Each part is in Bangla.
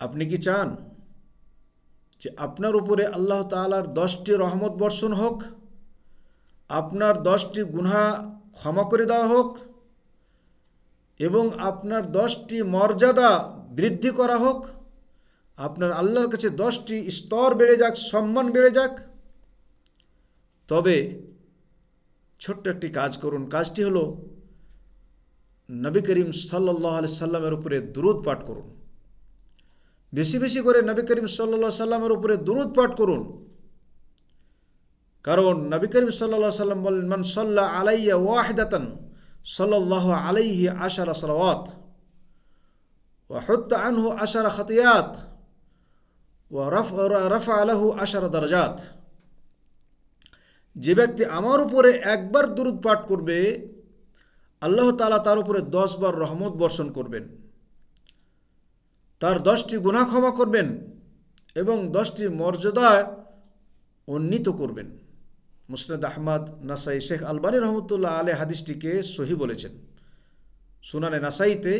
আপনি কি চান যে আপনার উপরে আল্লাহ তালার দশটি রহমত বর্ষণ হোক, আপনার দশটি গুনাহ ক্ষমা করে দেওয়া হোক, এবং আপনার দশটি মর্যাদা বৃদ্ধি করা হোক, আপনার আল্লাহর কাছে দশটি স্তর বেড়ে যাক, সম্মান বেড়ে যাক। তবে ছোট্ট একটি কাজ করুন। কাজটি হলো নবী করিম সাল্লাহ আলি সাল্লামের উপরে দ্রুত পাঠ করুন। বেশি বেশি করে নবী করিম সাল্লা সাল্লামের উপরে দুরুদ পাঠ করুন কারণ নবী করিম সাল্লা সাল্লাম বলেন মান সাল্লাহ আলাইয়া ওয়াহিদাতান সাল্লাহ আলাইহি আশারা সালাওয়াত وحط عنه عشر خطيات ورفع له عشر درجات যে ব্যক্তি আমার উপরে একবার দুরুদ পাঠ করবে আল্লাহ তালা তার উপরে দশবার রহমত বর্ষণ করবেন তার দশটি গুণা ক্ষমা করবেন এবং দশটি মর্যাদা উন্নীত করবেন। মুসনাদ আহমদ, নাসাই শেখ আলবানী রহমতুল্লাহ আলে হাদিসটিকে সহি বলেছেন। সুনানে নাসাইতে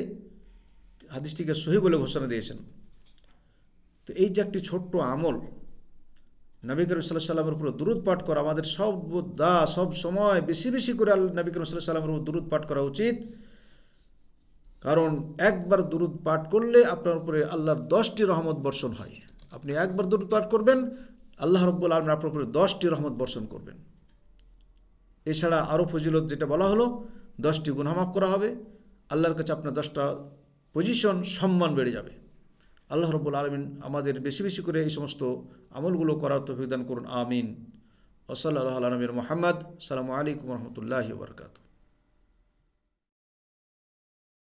হাদিসটিকে সহি বলে ঘোষণা দিয়েছেন। তো এই যে একটি ছোট্ট আমল, নবী করিম সাল্লাহ সাল্লামের উপর দুরুদ পাঠ করা, আমাদের সব দা সব সময় বেশি বেশি করে নবী করিম সাল্লাহ সাল্লামের উপর দুরুদ পাঠ করা উচিত। কারণ একবার দুরুদ পাঠ করলে আপনার উপরে আল্লাহর দশটি রহমত বর্ষণ হয়। আপনি একবার দুরুদ পাঠ করবেন, আল্লাহ রব্বুল আলম আপনার উপরে দশটি রহমত বর্ষণ করবেন। এছাড়া আরও ফজিলত যেটা বলা হলো, দশটি গুনামাফ করা হবে, আল্লাহর কাছে আপনার দশটা পজিশন সম্মান বেড়ে যাবে। আল্লাহ রব্বুল আলমিন আমাদের বেশি বেশি করে এই সমস্ত আমলগুলো করার তৌফিক দান করুন, আমিন। ওসল্লাহ আলমির মোহাম্মদ, সালামু আলাইকুম রহমতুল্লাহ বরকাত